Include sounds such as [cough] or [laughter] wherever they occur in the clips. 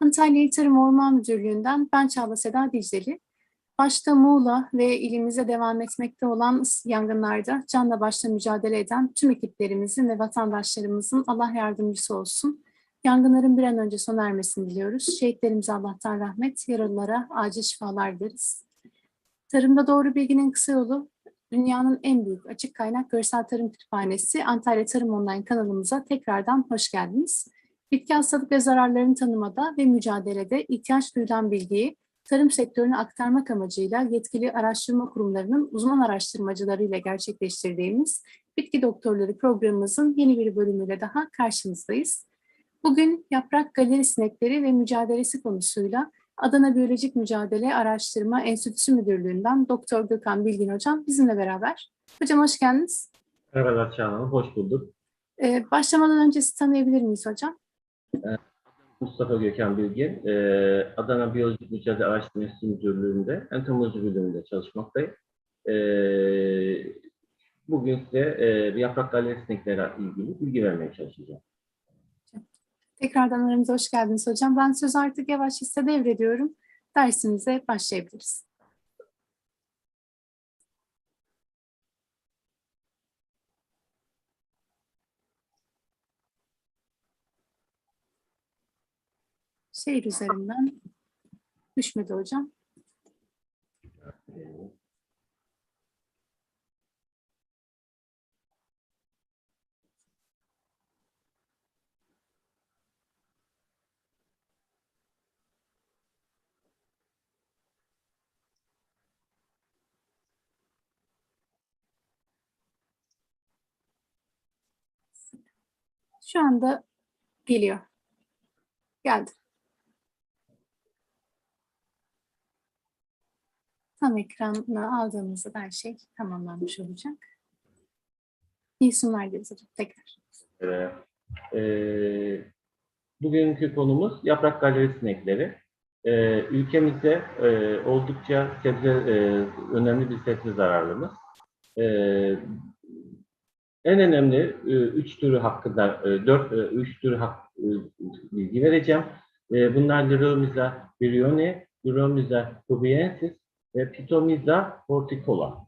Antalya Tarım Orman Müdürlüğü'nden ben Çağla Seda Dicleli. Başta Muğla ve ilimize devam etmekte olan yangınlarda canla başla mücadele eden tüm ekiplerimizin ve vatandaşlarımızın Allah yardımcısı olsun. Yangınların bir an önce sona ermesini diliyoruz. Şehitlerimize Allah'tan rahmet, yaralılara acil şifalar dileriz. Tarımda doğru bilginin kısa yolu dünyanın en büyük açık kaynak görsel tarım kütüphanesi Antalya Tarım Online kanalımıza tekrardan hoş geldiniz. Bitki hastalık ve zararlarını tanımada ve mücadelede ihtiyaç duyulan bilgiyi tarım sektörüne aktarmak amacıyla yetkili araştırma kurumlarının uzman araştırmacılarıyla gerçekleştirdiğimiz Bitki Doktorları programımızın yeni bir bölümüyle daha karşınızdayız. Bugün yaprak galeri sinekleri ve mücadelesi konusuyla Adana Biyolojik Mücadele Araştırma Enstitüsü Müdürlüğü'nden Doktor Gökhan Bilgin Hocam bizimle beraber. Hocam hoş geldiniz. Merhabalar Çağla hoş bulduk. Ee, başlamadan önce sizi tanıyabilir miyiz hocam? Mustafa Gökhan Bilgin, e, Adana Biyolojik Mücadele Araştırma Enstitüsü Müdürlüğü'nde entomoloji bölümünde çalışmaktayım. E, bugün size e, yaprak galeri sineklerine ilgili bilgi vermeye çalışacağım. Tekrardan aramıza hoş geldiniz hocam. Ben sözü artık yavaş size devrediyorum. Dersimize başlayabiliriz. Şehir üzerinden düşmedi hocam. Şu anda geliyor. Geldi. Tam ekranına aldığımızda her şey tamamlanmış olacak. İyi sunumlar. Tekrar. E, e, bugünkü konumuz yaprak galeri sinekleri. E, ülkemizde e, oldukça sebze, e, önemli bir sebze zararlımız. E, en önemli e, üç türü hakkında, e, dört, e, üç türü hak, e, bilgi vereceğim. E, bunlar Liromyza virione, Liromyza pubiensis ve Pitomyza horticola.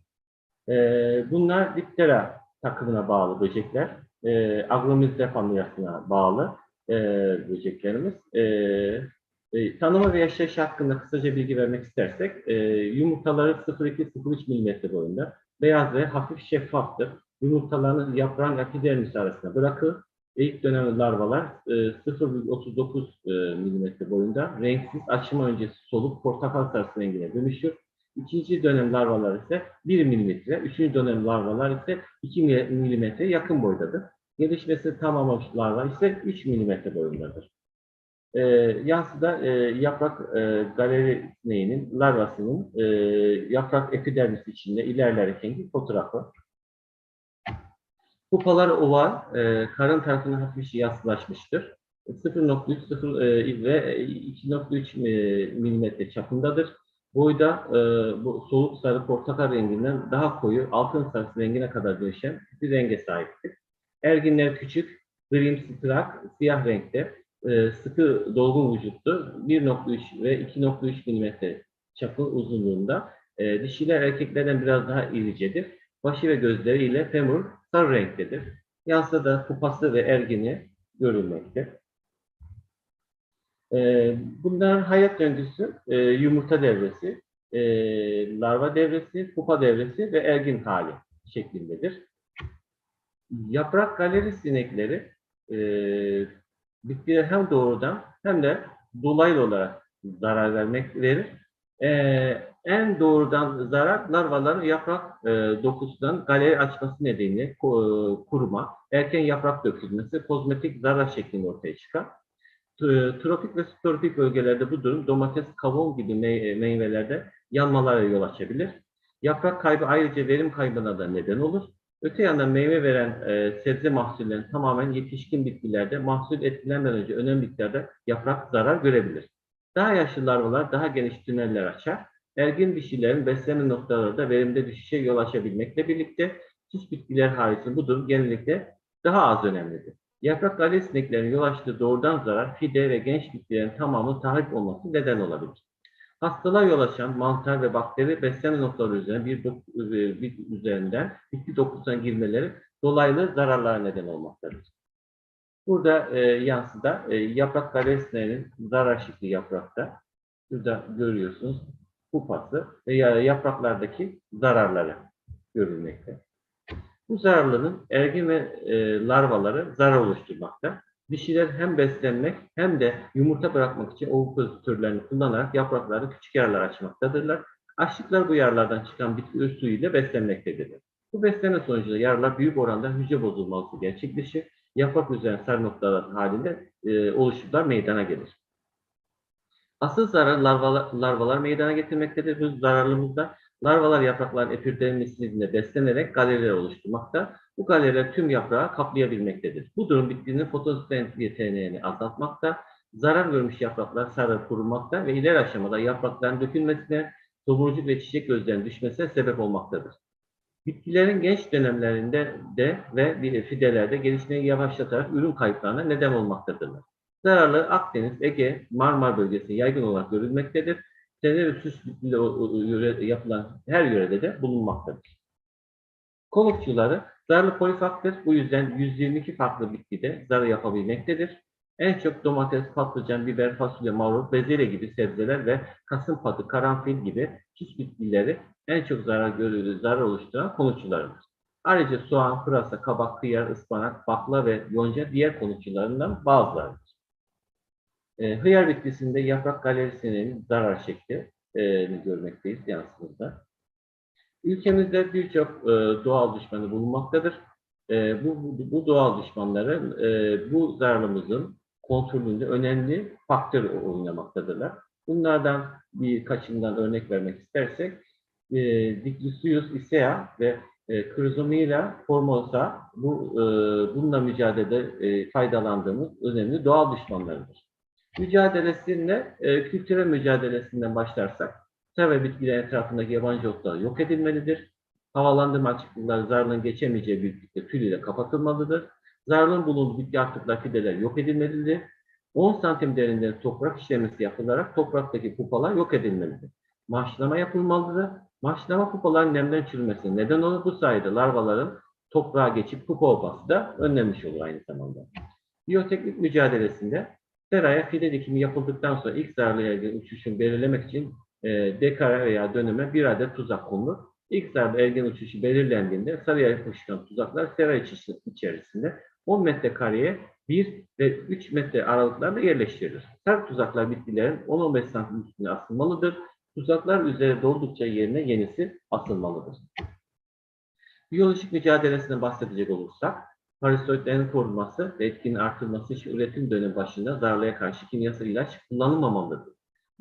E, bunlar Diptera takımına bağlı böcekler. E, Agromyza familyasına bağlı e, böceklerimiz. E, e, tanıma ve yaşayış hakkında kısaca bilgi vermek istersek, e, yumurtaları 0,2-0,3 mm boyunda, beyaz ve hafif şeffaftır. Yumurtalarını yaprağın epidermis arasına bırakır ilk dönem larvalar e, 0,39 mm boyunda renksiz açma öncesi soluk portakal sarısı rengine dönüşür. İkinci dönem larvalar ise 1 mm, üçüncü dönem larvalar ise 2 mm yakın boydadır. Gelişmesi tamamlamış larva ise 3 mm boyundadır. E, yansıda e, yaprak e, galeri sineğinin larvasının e, yaprak epidermisi içinde ilerlerkenki fotoğrafı. Pupalar oval, e, karın tarafına hafif yassılaşmıştır. 0.3 e, ve 2.3 e, milimetre çapındadır. Boyda e, bu soluk sarı portakal renginden daha koyu altın sarısı rengine kadar dönüşen bir renge sahiptir. Erginler küçük, grimsi trak, siyah renkte, e, sıkı dolgun vücutlu, 1.3 ve 2.3 milimetre çapı uzunluğunda. E, dişiler erkeklerden biraz daha iricedir. Başı ve gözleriyle femur sarı renktedir. Yansıda da kupası ve ergini görülmekte. Ee, bunlar hayat döngüsü, e, yumurta devresi, e, larva devresi, pupa devresi ve ergin hali şeklindedir. Yaprak galeri sinekleri e, bitkiler hem doğrudan hem de dolaylı olarak zarar vermek verir. E, en doğrudan zarar larvaların yaprak e, dokusundan galeri açması nedeniyle kuruma, erken yaprak dökülmesi, kozmetik zarar şeklinde ortaya çıkar. T- Tropik ve subtropik bölgelerde bu durum domates, kavun gibi mey- meyvelerde yanmalara yol açabilir. Yaprak kaybı ayrıca verim kaybına da neden olur. Öte yandan meyve veren e, sebze mahsullerinin tamamen yetişkin bitkilerde mahsul etkilenmeden önce önemli miktarda yaprak zarar görebilir. Daha yaşlı larvalar daha geniş tüneller açar. Ergin dişilerin beslenme noktalarında verimde düşüşe yol açabilmekle birlikte süs bitkiler haricinde bu durum genellikle daha az önemlidir. Yaprak galleri sineklerinin yol açtığı doğrudan zarar fide ve genç bitkilerin tamamı tahrip olması neden olabilir. Hastalığa yol açan mantar ve bakteri beslenme noktaları üzerine bir, e, bir üzerinden bitki dokusuna girmeleri dolaylı zararlara neden olmaktadır. Burada e, yansıda e, yaprak galerisinlerin zarar şekli yaprakta. Şurada görüyorsunuz kupası ve ya- yapraklardaki zararları görülmekte. Bu zararların ergin ve e, larvaları zarar oluşturmakta. Dişiler hem beslenmek hem de yumurta bırakmak için ovipoz türlerini kullanarak yapraklarda küçük yaralar açmaktadırlar. Açlıklar bu yaralardan çıkan bitki suyu ile beslenmektedirler. Bu beslenme sonucunda yaralar büyük oranda hücre bozulması gerçekleşir. Yaprak üzerine sarı noktalar halinde e, oluşumlar meydana gelir. Asıl zarar larvalar, larvalar meydana getirmektedir. Bu zararlımızda larvalar yaprakların epidermisinde beslenerek galeriler oluşturmakta. Bu galeriler tüm yaprağı kaplayabilmektedir. Bu durum bitkinin fotosentez yeteneğini azaltmakta, zarar görmüş yapraklar sararıp kurulmakta ve ileri aşamada yaprakların dökülmesine, tomurcuk ve çiçek gözlerinin düşmesine sebep olmaktadır. Bitkilerin genç dönemlerinde de ve fidelerde gelişmeyi yavaşlatarak ürün kayıplarına neden olmaktadırlar. Zararlı Akdeniz, Ege, Marmara bölgesinde yaygın olarak görülmektedir. Sene ve süs bitkiyle o- o- yöre- yapılan her yörede de bulunmaktadır. Konukçuları zararlı polifaktır. Bu yüzden 122 farklı bitkide zarar yapabilmektedir. En çok domates, patlıcan, biber, fasulye, marul, bezelye gibi sebzeler ve kasımpatı, karanfil gibi çiş bitkileri en çok zarar görüldüğü, zarar oluşturan konukçularıdır. Ayrıca soğan, pırasa, kabak, kıyar, ıspanak, bakla ve yonca diğer konukçularından bazılarıdır. E, hıyar bitkisinde yaprak galerisinin zarar şekli e, görmekteyiz yansımızda. Ülkemizde birçok e, doğal düşmanı bulunmaktadır. E, bu, bu, bu doğal düşmanların e, bu zararımızın kontrolünde önemli faktör oynamaktadırlar. Bunlardan birkaçından örnek vermek istersek, e, Diclosius isea ve e, Chrysomela formosa bu e, bununla mücadelede e, faydalandığımız önemli doğal düşmanlarıdır. Mücadelesinde e, kültürel mücadelesinden başlarsak, ve bitkiler etrafındaki yabancı otlar yok edilmelidir. Havalandırma açıklıkları zararlının geçemeyeceği büyüklükte tül ile kapatılmalıdır. Zararlının bulunduğu bitki artıklar fideler yok edilmelidir. 10 santim derinliğinde toprak işlemesi yapılarak topraktaki pupalar yok edilmelidir. Maşlama yapılmalıdır. Maşlama pupaların nemden çürümesine neden olur. Bu sayede larvaların toprağa geçip pupa olması da önlenmiş olur aynı zamanda. Biyoteknik mücadelesinde seraya fide dikimi yapıldıktan sonra ilk zararlı ergen uçuşunu belirlemek için e, dekara veya döneme bir adet tuzak konulur. İlk zararlı ergen uçuşu belirlendiğinde sarıya yapışkan tuzaklar sera içerisinde 10 metrekareye 1 ve 3 metre aralıklarla yerleştirilir. Sarı tuzaklar bitkilerin 10-15 santim üstüne asılmalıdır. Tuzaklar üzeri doldukça yerine yenisi asılmalıdır. Biyolojik mücadelesine bahsedecek olursak, parasitoidlerin korunması ve etkinin artırılması için üretim dönemi başında zararlıya karşı kimyasal ilaç kullanılmamalıdır.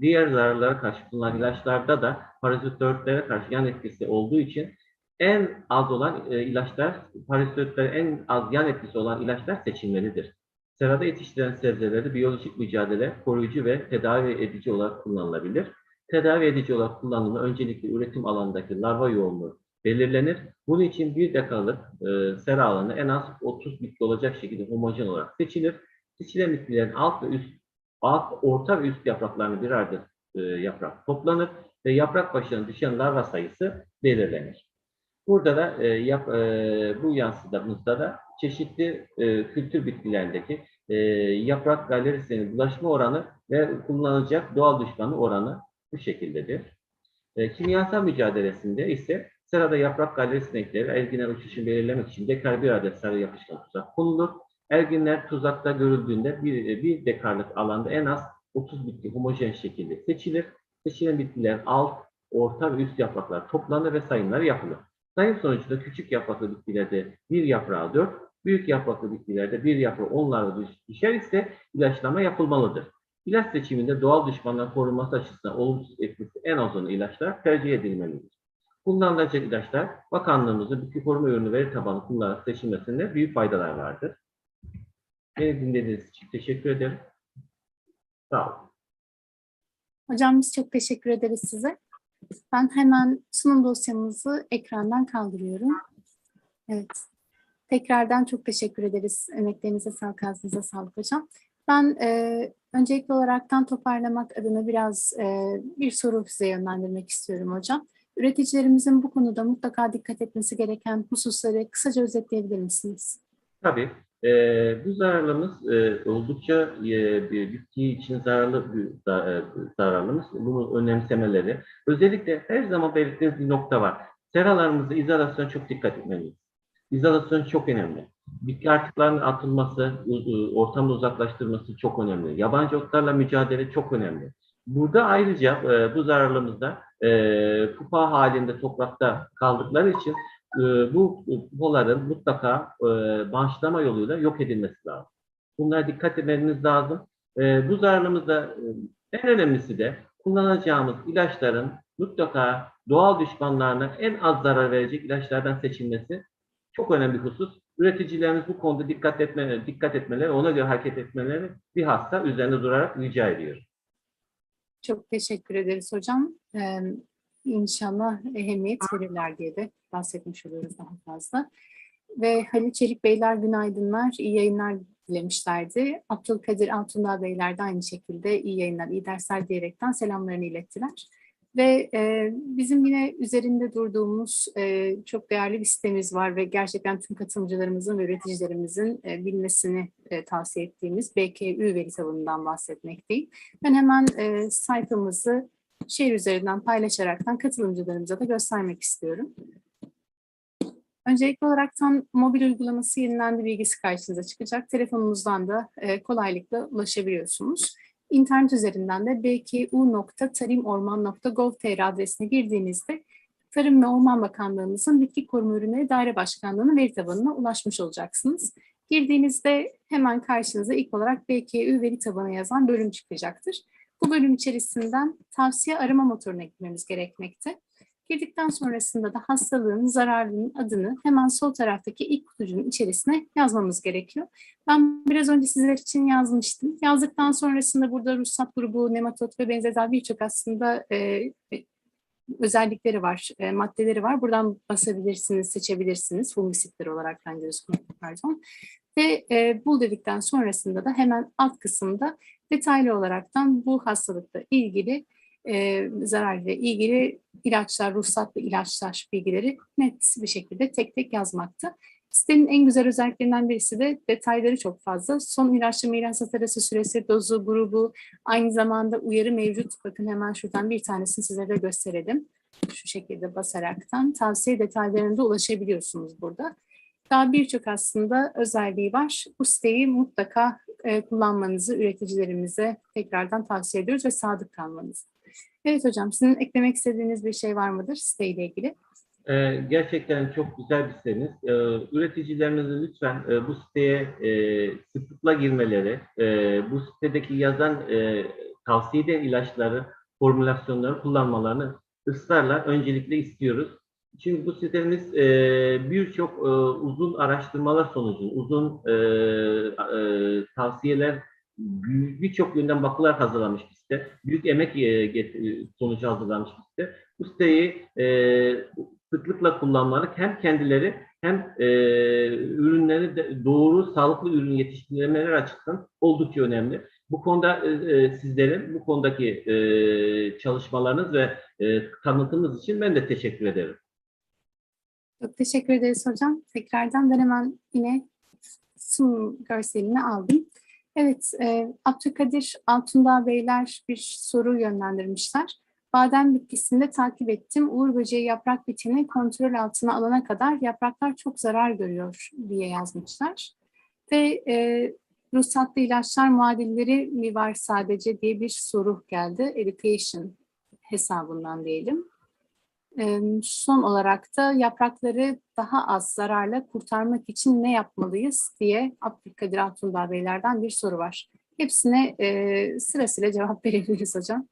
Diğer zararlara karşı kullanılan ilaçlarda da parasitoidlere karşı yan etkisi olduğu için en az olan e, ilaçlar, parasitoidlere en az yan etkisi olan ilaçlar seçilmelidir. Serada yetiştirilen sebzelerde biyolojik mücadele, koruyucu ve tedavi edici olarak kullanılabilir. Tedavi edici olarak kullanımı öncelikle üretim alanındaki larva yoğunluğu belirlenir. Bunun için bir dekalık e, sera alanı en az 30 bitki olacak şekilde homojen olarak seçilir. Seçilen bitkilerin alt ve üst, alt, orta ve üst yapraklarını bir adet e, yaprak toplanır ve yaprak başına düşen larva sayısı belirlenir. Burada da e, yap, e, bu yansıdığımızda da çeşitli e, kültür bitkilerindeki e, yaprak galerisinin bulaşma oranı ve kullanılacak doğal düşmanı oranı bu şekildedir. E, kimyasal mücadelesinde ise serada yaprak galeri sinekleri erginler uçuşunu belirlemek için dekar bir adet sarı yapışkan tuzak konulur. Erginler tuzakta görüldüğünde bir, bir dekarlık alanda en az 30 bitki homojen şekilde seçilir. Seçilen bitkilerin alt, orta ve üst yapraklar toplanır ve sayımları yapılır. Sayım sonucunda küçük yapraklı bitkilerde bir yaprağı 4, büyük yapraklı bitkilerde bir yaprağı onlarla düş- düşer ise ilaçlama yapılmalıdır. İlaç seçiminde doğal düşmandan korunması açısından olumsuz etkisi en az olan ilaçlar tercih edilmelidir. Kullanılacak ilaçlar bakanlığımızın bitki koruma ürünü veri tabanı kullanarak seçilmesinde büyük faydalar vardır. Beni dinlediğiniz için teşekkür ederim. Sağ olun. Hocam biz çok teşekkür ederiz size. Ben hemen sunum dosyamızı ekrandan kaldırıyorum. Evet. Tekrardan çok teşekkür ederiz. Emeklerinize sağlık, ağzınıza sağlık hocam. Ben e, öncelikli olaraktan toparlamak adına biraz e, bir soru size yönlendirmek istiyorum hocam. Üreticilerimizin bu konuda mutlaka dikkat etmesi gereken hususları kısaca özetleyebilir misiniz? Tabii. Ee, bu zararlımız e, oldukça e, bitki için zararlı bir e, zararlımız. Bunu önemsemeleri. Özellikle her zaman belirttiğiniz bir nokta var. Seralarımızda izolasyona çok dikkat etmeliyiz. İzolasyon çok önemli. Bitki artıklarının atılması, ortamda uzaklaştırması çok önemli. Yabancı otlarla mücadele çok önemli. Burada ayrıca e, bu zararlımızda e, pupa halinde toprakta kaldıkları için e, bu pupaların mutlaka e, bağışlama yoluyla yok edilmesi lazım. Bunlara dikkat etmeniz lazım. E, bu zararlımızda e, en önemlisi de kullanacağımız ilaçların mutlaka doğal düşmanlarına en az zarar verecek ilaçlardan seçilmesi çok önemli bir husus. Üreticilerimiz bu konuda dikkat etmeleri, dikkat etmeleri, ona göre hareket etmeleri bir hasta üzerinde durarak rica ediyorum. Çok teşekkür ederiz hocam. Ee, inşallah ehemmiyet verirler diye de bahsetmiş oluyoruz daha fazla. Ve Halil Çelik Beyler günaydınlar, iyi yayınlar dilemişlerdi. Abdülkadir Altundağ Beyler de aynı şekilde iyi yayınlar, iyi dersler diyerekten selamlarını ilettiler. Ve e, bizim yine üzerinde durduğumuz e, çok değerli bir sitemiz var ve gerçekten tüm katılımcılarımızın ve üreticilerimizin e, bilmesini e, tavsiye ettiğimiz BKÜ veri tabanından bahsetmekteyim. Ben hemen e, sayfamızı şehir üzerinden paylaşaraktan katılımcılarımıza da göstermek istiyorum. Öncelikli olaraktan mobil uygulaması yenilendi bilgisi karşınıza çıkacak. Telefonunuzdan da e, kolaylıkla ulaşabiliyorsunuz. İnternet üzerinden de bku.tarimorman.gov.tr adresine girdiğinizde Tarım ve Orman Bakanlığımızın Bitki Koruma Ürünleri Daire Başkanlığı'nın veri tabanına ulaşmış olacaksınız. Girdiğinizde hemen karşınıza ilk olarak BKÜ veri tabanı yazan bölüm çıkacaktır. Bu bölüm içerisinden tavsiye arama motoruna girmemiz gerekmekte. Girdikten sonrasında da hastalığın, zararlının adını hemen sol taraftaki ilk kutucuğun içerisine yazmamız gerekiyor. Ben biraz önce sizler için yazmıştım. Yazdıktan sonrasında burada ruhsat grubu, nematot ve benzeri daha birçok aslında e, özellikleri var, e, maddeleri var. Buradan basabilirsiniz, seçebilirsiniz. Fungisitler olarak ben gözükmüyor, pardon. Ve e, bul dedikten sonrasında da hemen alt kısımda detaylı olaraktan bu hastalıkla ilgili e, zararla ilgili ilaçlar, ruhsatlı ilaçlar bilgileri net bir şekilde tek tek yazmakta. Sitenin en güzel özelliklerinden birisi de detayları çok fazla. Son ilaçlama ilaç arası süresi, dozu, grubu, aynı zamanda uyarı mevcut. Bakın hemen şuradan bir tanesini size de gösterelim. Şu şekilde basaraktan tavsiye detaylarına da ulaşabiliyorsunuz burada. Daha birçok aslında özelliği var. Bu siteyi mutlaka kullanmanızı üreticilerimize tekrardan tavsiye ediyoruz ve sadık kalmanızı. Evet hocam, sizin eklemek istediğiniz bir şey var mıdır siteyle ilgili? Ee, gerçekten çok güzel bir siteniz. Ee, üreticilerimizin lütfen e, bu siteye e, sıklıkla girmeleri, e, bu sitedeki yazan e, tavsiye edilen ilaçları, formülasyonları kullanmalarını ısrarla öncelikle istiyoruz. Çünkü bu sitemiz e, birçok e, uzun araştırmalar sonucu, uzun e, e, tavsiyeler, birçok yönden bakılar hazırlamış bir site. Büyük emek e, get- sonucu hazırlanmış bir site. Bu siteyi e, sıklıkla kullanmaları hem kendileri hem e, ürünleri de doğru, sağlıklı ürün yetiştirmeleri açısından oldukça önemli. Bu konuda e, e, sizlerin bu konudaki e, çalışmalarınız ve e, tanıtımınız için ben de teşekkür ederim. Çok teşekkür ederiz hocam. Tekrardan ben hemen yine sunum görselini aldım. Evet, e, Abdülkadir Altundağ Beyler bir soru yönlendirmişler. Badem bitkisinde takip ettim. Uğur böceği yaprak bitini kontrol altına alana kadar yapraklar çok zarar görüyor diye yazmışlar. Ve e, ruhsatlı ilaçlar muadilleri mi var sadece diye bir soru geldi. Education hesabından diyelim. Son olarak da yaprakları daha az zararla kurtarmak için ne yapmalıyız diye Abdülkadir Altundağ Beyler'den bir soru var. Hepsine e, sırasıyla cevap [laughs] verebiliriz hocam.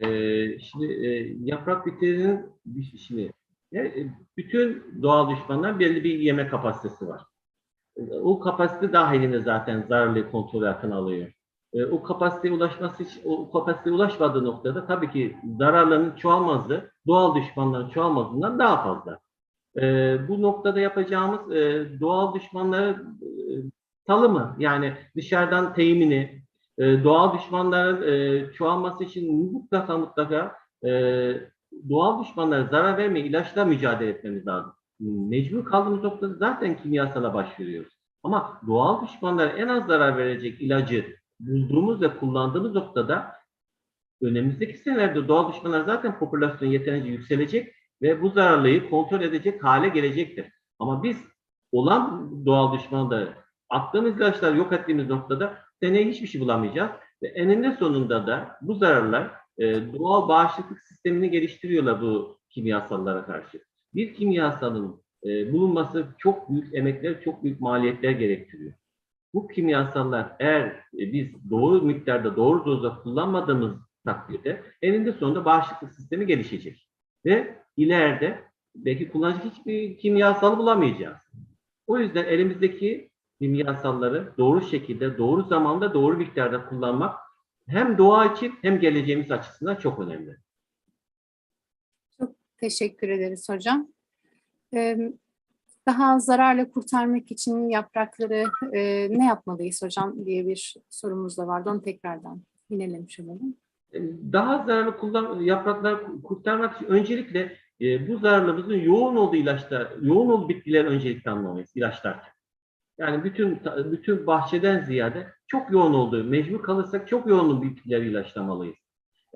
Ee, şimdi e, yaprak bitkinin bir- şimdi e, bütün doğal düşmanlar belli bir yeme kapasitesi var. E, O kapasite dahilinde zaten zararlı kontrol altına alıyor. E, o kapasiteye ulaşması için, o kapasiteye ulaşmadığı noktada tabii ki zararların çoğalması doğal düşmanların çoğalmasından daha fazla. E, bu noktada yapacağımız e, doğal düşmanları e, tanımı yani dışarıdan temini, e, doğal düşmanların e, çoğalması için mutlaka mutlaka e, doğal düşmanlara zarar verme ilaçla mücadele etmemiz lazım. Mecbur kaldığımız noktada zaten kimyasala başvuruyoruz. Ama doğal düşmanlara en az zarar verecek ilacı bulduğumuz ve kullandığımız noktada önümüzdeki senelerde doğal düşmanlar zaten popülasyon yeterince yükselecek ve bu zararlıyı kontrol edecek hale gelecektir. Ama biz olan doğal düşmanları attığımız ilaçları yok ettiğimiz noktada seneye hiçbir şey bulamayacağız. Ve eninde sonunda da bu zararlar e, doğal bağışıklık sistemini geliştiriyorlar bu kimyasallara karşı. Bir kimyasalın e, bulunması çok büyük emekler, çok büyük maliyetler gerektiriyor. Bu kimyasallar eğer e, biz doğru miktarda, doğru dozda kullanmadığımız takdirde eninde sonunda bağışıklık sistemi gelişecek. Ve ileride belki kullanacak hiçbir kimyasal bulamayacağız. O yüzden elimizdeki kimyasalları doğru şekilde, doğru zamanda, doğru miktarda kullanmak hem doğa için hem geleceğimiz açısından çok önemli. Teşekkür ederiz hocam. Ee, Daha zararla kurtarmak için yaprakları e, ne yapmalıyız hocam diye bir sorumuz da vardı. Onu tekrardan yinelemiş olalım. Daha zararlı kullan, yaprakları kurtarmak için öncelikle e, bu zararlarımızın yoğun olduğu ilaçlar, yoğun olduğu bitkiler öncelikle almalıyız ilaçlar. Yani bütün bütün bahçeden ziyade çok yoğun olduğu, mecbur kalırsak çok yoğun bitkileri ilaçlamalıyız.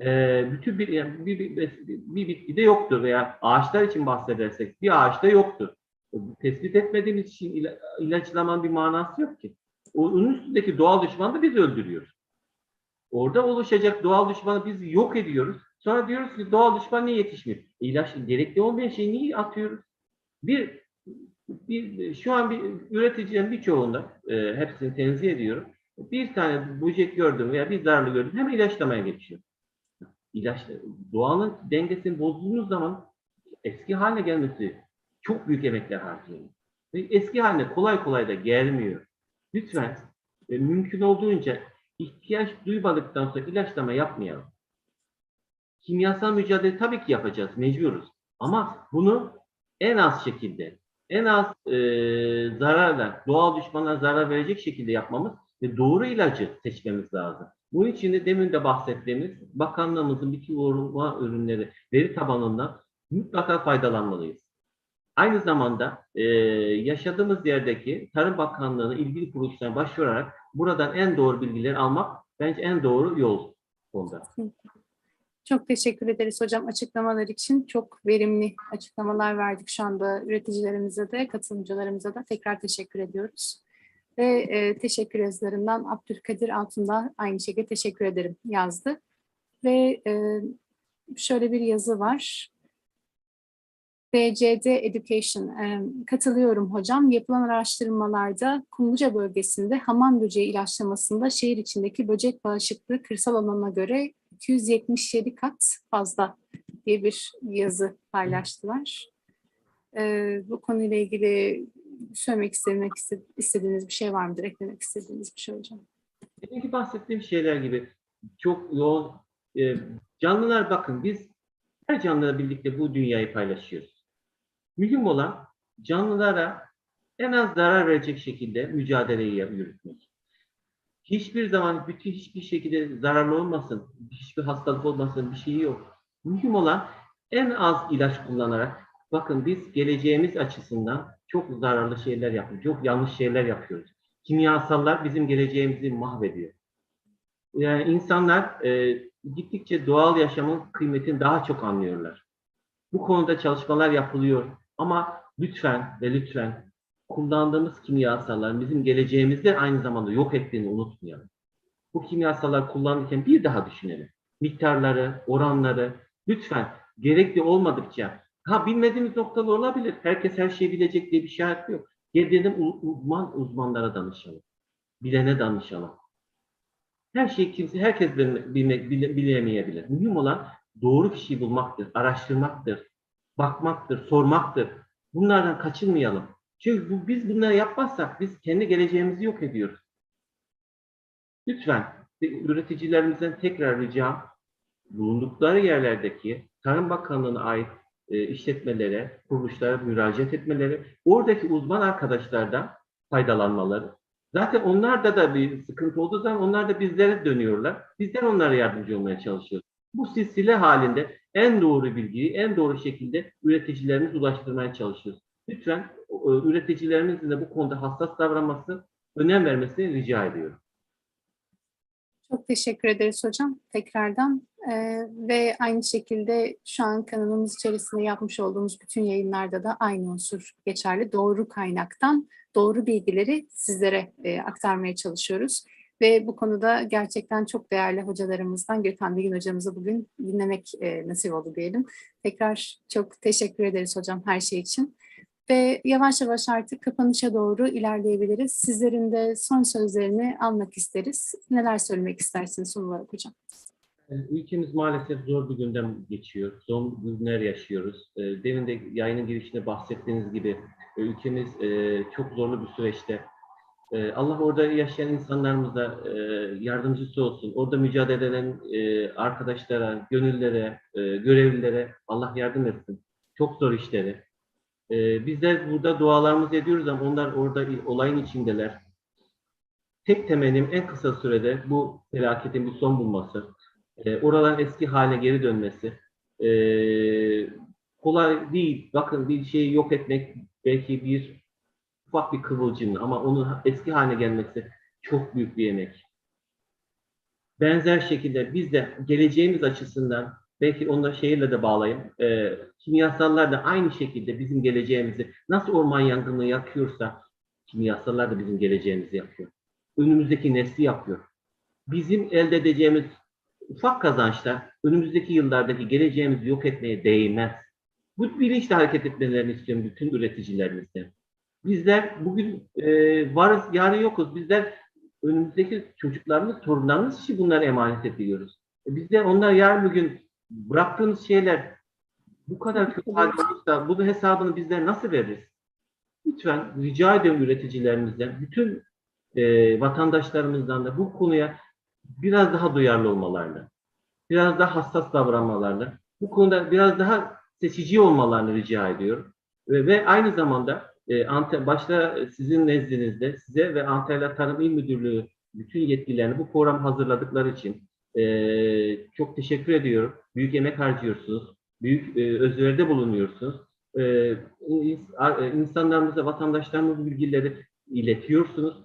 E, bütün bir, yani bir, bir, bir bitkide yoktur veya ağaçlar için bahsedersek bir ağaçta yoktur. Tespit etmediğimiz için ila, ilaçlamanın bir manası yok ki. Onun üstündeki doğal düşmanı da biz öldürüyoruz. Orada oluşacak doğal düşmanı biz yok ediyoruz. Sonra diyoruz ki doğal düşman niye yetişmiyor? E, ilaç gerekli olmayan şeyi niye atıyoruz? Bir, bir şu an bir üreticilerin birçoğunda e, hepsini tenzih ediyorum. Bir tane bucek gördüm veya bir zararlı gördüm hemen ilaçlamaya geçiyor. İlaç, doğanın dengesini bozduğunuz zaman eski haline gelmesi çok büyük emekler harcıyor. Ve eski haline kolay kolay da gelmiyor. Lütfen e, mümkün olduğunca ihtiyaç duymadıktan sonra ilaçlama yapmayalım. Kimyasal mücadele tabii ki yapacağız, mecburuz. Ama bunu en az şekilde, en az e, zararla, doğal düşmana zarar verecek şekilde yapmamız ve doğru ilacı seçmemiz lazım. Bunun için de demin de bahsettiğimiz bakanlığımızın bitki koruma ürünleri veri tabanından mutlaka faydalanmalıyız. Aynı zamanda e, yaşadığımız yerdeki Tarım Bakanlığı'nın ilgili kuruluşlarına başvurarak buradan en doğru bilgileri almak bence en doğru yol onda. Çok teşekkür ederiz hocam açıklamalar için. Çok verimli açıklamalar verdik şu anda üreticilerimize de, katılımcılarımıza da tekrar teşekkür ediyoruz. Ve e, teşekkür yazılarından Abdülkadir Altun da aynı şekilde teşekkür ederim yazdı. Ve e, şöyle bir yazı var. BCD Education. E, katılıyorum hocam. Yapılan araştırmalarda Kumluca bölgesinde hamam böceği ilaçlamasında şehir içindeki böcek bağışıklığı kırsal alana göre 277 kat fazla diye bir yazı paylaştılar. E, bu konuyla ilgili söylemek istemek istediğiniz bir şey var mıdır? Eklemek istediğiniz bir şey hocam? Deminki bahsettiğim şeyler gibi çok yoğun e, canlılar bakın biz her canlılarla birlikte bu dünyayı paylaşıyoruz. Mühim olan canlılara en az zarar verecek şekilde mücadeleyi yürütmek. Hiçbir zaman bütün hiçbir şekilde zararlı olmasın, hiçbir hastalık olmasın bir şeyi yok. Mühim olan en az ilaç kullanarak bakın biz geleceğimiz açısından çok zararlı şeyler yapıyoruz, çok yanlış şeyler yapıyoruz. Kimyasallar bizim geleceğimizi mahvediyor. Yani insanlar e, gittikçe doğal yaşamın kıymetini daha çok anlıyorlar. Bu konuda çalışmalar yapılıyor. Ama lütfen ve lütfen kullandığımız kimyasalların bizim geleceğimizde aynı zamanda yok ettiğini unutmayalım. Bu kimyasallar kullanırken bir daha düşünelim. Miktarları, oranları lütfen gerekli olmadıkça ha bilmediğimiz noktalar olabilir. Herkes her şeyi bilecek diye bir şart yok. Gelelim uzman uzmanlara danışalım. Bilene danışalım. Her şeyi kimse, herkes bilmek, bile, bilemeyebilir. Mühim olan doğru kişiyi bulmaktır, araştırmaktır, bakmaktır, sormaktır. Bunlardan kaçınmayalım. Çünkü bu, biz bunları yapmazsak biz kendi geleceğimizi yok ediyoruz. Lütfen üreticilerimizden tekrar ricam bulundukları yerlerdeki Tarım Bakanlığı'na ait e, işletmelere, kuruluşlara müracaat etmeleri, oradaki uzman arkadaşlardan faydalanmaları. Zaten onlarda da bir sıkıntı olduğu zaman onlar da bizlere dönüyorlar. Bizden onlara yardımcı olmaya çalışıyoruz. Bu silsile halinde en doğru bilgiyi en doğru şekilde üreticilerimize ulaştırmaya çalışıyoruz. Lütfen e, üreticilerimizin de bu konuda hassas davranması, önem vermesini rica ediyorum. Çok teşekkür ederiz hocam tekrardan. Ee, ve aynı şekilde şu an kanalımız içerisinde yapmış olduğumuz bütün yayınlarda da aynı unsur geçerli. Doğru kaynaktan doğru bilgileri sizlere e, aktarmaya çalışıyoruz. Ve bu konuda gerçekten çok değerli hocalarımızdan Gökhan Bilgin hocamızı bugün dinlemek e, nasip oldu diyelim. Tekrar çok teşekkür ederiz hocam her şey için. Ve yavaş yavaş artık kapanışa doğru ilerleyebiliriz. Sizlerin de son sözlerini almak isteriz. Neler söylemek istersiniz son olarak hocam? E, Ülkemiz maalesef zor bir gündem geçiyor. Zor günler yaşıyoruz. E, Demin de yayının girişinde bahsettiğiniz gibi e, ülkemiz çok zorlu bir süreçte. E, Allah orada yaşayan insanlarımıza e, yardımcısı olsun. Orada mücadele eden e, arkadaşlara, gönüllere, e, görevlilere Allah yardım etsin. Çok zor işleri. E, Bizler burada dualarımızı ediyoruz ama onlar orada olayın içindeler. Tek temennim en kısa sürede bu felaketin bir son bulması e, eski haline geri dönmesi kolay değil. Bakın bir şeyi yok etmek belki bir ufak bir kıvılcım ama onun eski haline gelmesi çok büyük bir emek. Benzer şekilde biz de geleceğimiz açısından belki onunla şehirle de bağlayayım. E, kimyasallar da aynı şekilde bizim geleceğimizi nasıl orman yangını yakıyorsa kimyasallar da bizim geleceğimizi yapıyor. Önümüzdeki nesli yapıyor. Bizim elde edeceğimiz ufak kazançlar önümüzdeki yıllardaki geleceğimizi yok etmeye değmez. Bu bilinçle hareket etmelerini istiyorum bütün üreticilerimizden. Bizler bugün e, varız, yarın yokuz. Bizler önümüzdeki çocuklarımız, torunlarımız için bunları emanet ediyoruz. E, biz onlar yarın bugün bıraktığımız şeyler bu kadar kötü halde olursa bunun hesabını bizler nasıl veririz? Lütfen rica ediyorum üreticilerimizden, bütün e, vatandaşlarımızdan da bu konuya biraz daha duyarlı olmalarını, biraz daha hassas davranmalarını, bu konuda biraz daha seçici olmalarını rica ediyorum. Ve, ve aynı zamanda e, başta sizin nezdinizde size ve Antalya Tarım İl Müdürlüğü bütün yetkililerini bu program hazırladıkları için e, çok teşekkür ediyorum. Büyük emek harcıyorsunuz, büyük e, özveride bulunuyorsunuz. E, e, insanlarımıza, vatandaşlarımıza bilgileri iletiyorsunuz.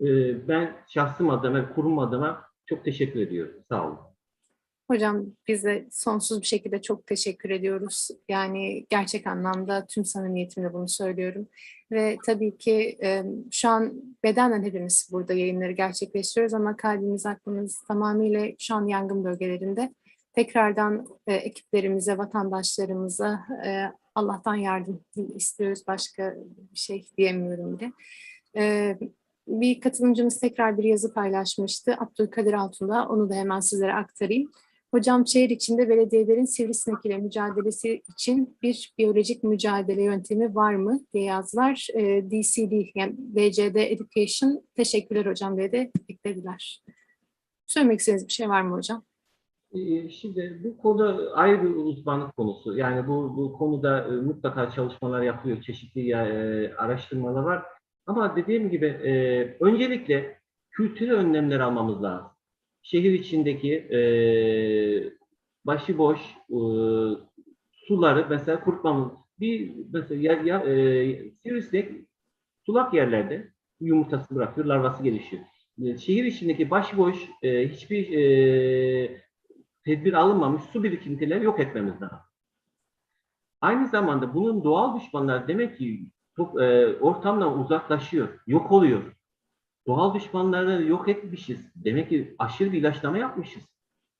E, ben şahsım adıma, kurum adıma çok teşekkür ediyorum. Sağ olun. Hocam biz de sonsuz bir şekilde çok teşekkür ediyoruz. Yani gerçek anlamda tüm samimiyetimle bunu söylüyorum. Ve tabii ki e, şu an bedenen hepimiz burada yayınları gerçekleştiriyoruz ama kalbimiz, aklımız tamamıyla şu an yangın bölgelerinde. Tekrardan e, ekiplerimize, vatandaşlarımıza e, Allah'tan yardım istiyoruz. Başka bir şey diyemiyorum bile. E, bir katılımcımız tekrar bir yazı paylaşmıştı. Abdülkadir Altun'da. Onu da hemen sizlere aktarayım. Hocam şehir içinde belediyelerin sivrisinek ile mücadelesi için bir biyolojik mücadele yöntemi var mı diye yazdılar. E, DCD yani DCD Education teşekkürler hocam diye de eklediler. Söylemek istediğiniz bir şey var mı hocam? Ee, Şimdi bu konu ayrı bir uzmanlık konusu. Yani bu, bu konuda e, mutlaka çalışmalar yapılıyor. Çeşitli e, araştırmalar var. Ama dediğim gibi e, öncelikle kültürel önlemler almamız lazım. Şehir içindeki e, başıboş e, suları mesela kurutmamız. Bir mesela ya, ya, e, sivrisinek sulak yerlerde yumurtasını bırakıyor, larvası gelişiyor. E, Şehir içindeki başıboş e, hiçbir e, tedbir alınmamış su birikintileri yok etmemiz lazım. Aynı zamanda bunun doğal düşmanları demek ki çok, e, ortamdan uzaklaşıyor, yok oluyor. Doğal düşmanları yok etmişiz. Demek ki aşırı bir ilaçlama yapmışız.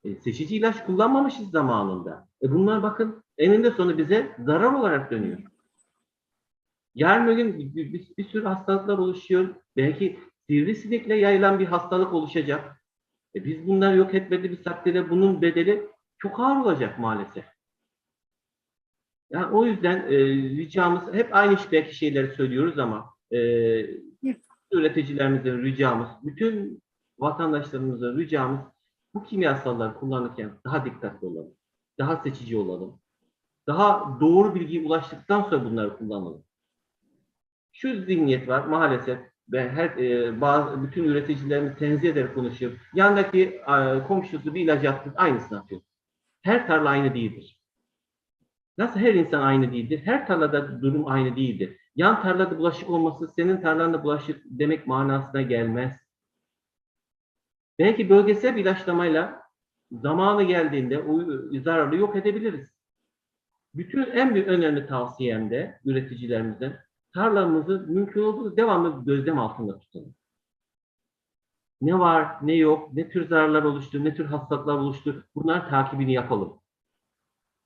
E, seçici ilaç kullanmamışız zamanında. E, bunlar bakın eninde sonu bize zarar olarak dönüyor. Yarın gün bir, bir, bir sürü hastalıklar oluşuyor. Belki sivrisinekle yayılan bir hastalık oluşacak. E biz bunları yok etmediğimiz takdirde bunun bedeli çok ağır olacak maalesef. Yani o yüzden e, ricamız hep aynı belki şeyleri söylüyoruz ama e, üreticilerimizin ricamız, bütün vatandaşlarımızın ricamız bu kimyasalları kullanırken daha dikkatli olalım, daha seçici olalım, Daha doğru bilgiye ulaştıktan sonra bunları kullanalım. Şu zihniyet var maalesef ve her e, bazı bütün üreticilerimiz tenzih ederek konuşuyor. Yandaki e, komşusu bir ilaç yaptı, aynısını atıyor. Her tarla aynı değildir. Nasıl her insan aynı değildir? Her tarlada durum aynı değildir. Yan tarlada bulaşık olması senin tarlanda bulaşık demek manasına gelmez. Belki bölgesel bir ilaçlamayla zamanı geldiğinde o zararı yok edebiliriz. Bütün en büyük önemli tavsiyem de üreticilerimizden tarlamızı mümkün olduğu devamlı gözlem altında tutalım. Ne var, ne yok, ne tür zararlar oluştu, ne tür hastalıklar oluştu bunlar takibini yapalım.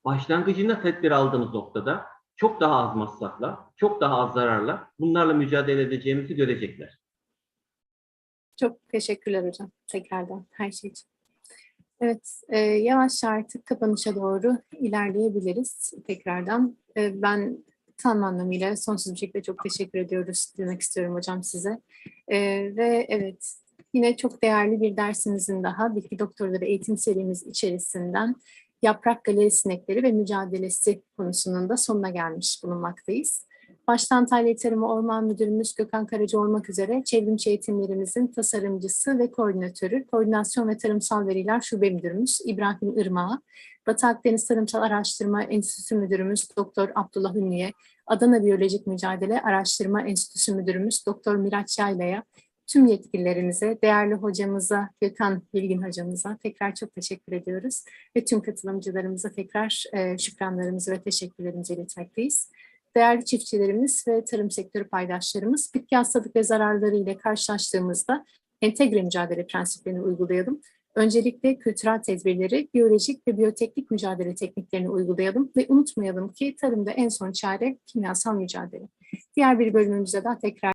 Başlangıcında tedbir aldığımız noktada çok daha az masrafla, çok daha az zararla bunlarla mücadele edeceğimizi görecekler. Çok teşekkürler hocam tekrardan her şey için. Evet, e, yavaş artık kapanışa doğru ilerleyebiliriz tekrardan. E, ben tam anlamıyla sonsuz bir şekilde çok teşekkür ediyoruz demek istiyorum hocam size. E, ve evet, yine çok değerli bir dersimizin daha Bitki Doktorları eğitim serimiz içerisinden yaprak galeri sinekleri ve mücadelesi konusunun da sonuna gelmiş bulunmaktayız. Başta Antalya Tarım ve Orman Müdürümüz Gökhan Karaca olmak üzere çevrimçi eğitimlerimizin tasarımcısı ve koordinatörü, Koordinasyon ve Tarımsal Veriler Şube Müdürümüz İbrahim Irmak'a, Batı Akdeniz Tarımsal Araştırma Enstitüsü Müdürümüz Doktor Abdullah Ünlü'ye, Adana Biyolojik Mücadele Araştırma Enstitüsü Müdürümüz Doktor Miraç Yayla'ya, tüm yetkililerimize, değerli hocamıza, Gökhan Bilgin hocamıza tekrar çok teşekkür ediyoruz. Ve tüm katılımcılarımıza tekrar e, şükranlarımızı ve teşekkürlerimizi iletmekteyiz değerli çiftçilerimiz ve tarım sektörü paydaşlarımız bitki hastalık ve zararları ile karşılaştığımızda entegre mücadele prensiplerini uygulayalım. Öncelikle kültürel tedbirleri, biyolojik ve biyoteknik mücadele tekniklerini uygulayalım ve unutmayalım ki tarımda en son çare kimyasal mücadele. Diğer bir bölümümüzde daha tekrar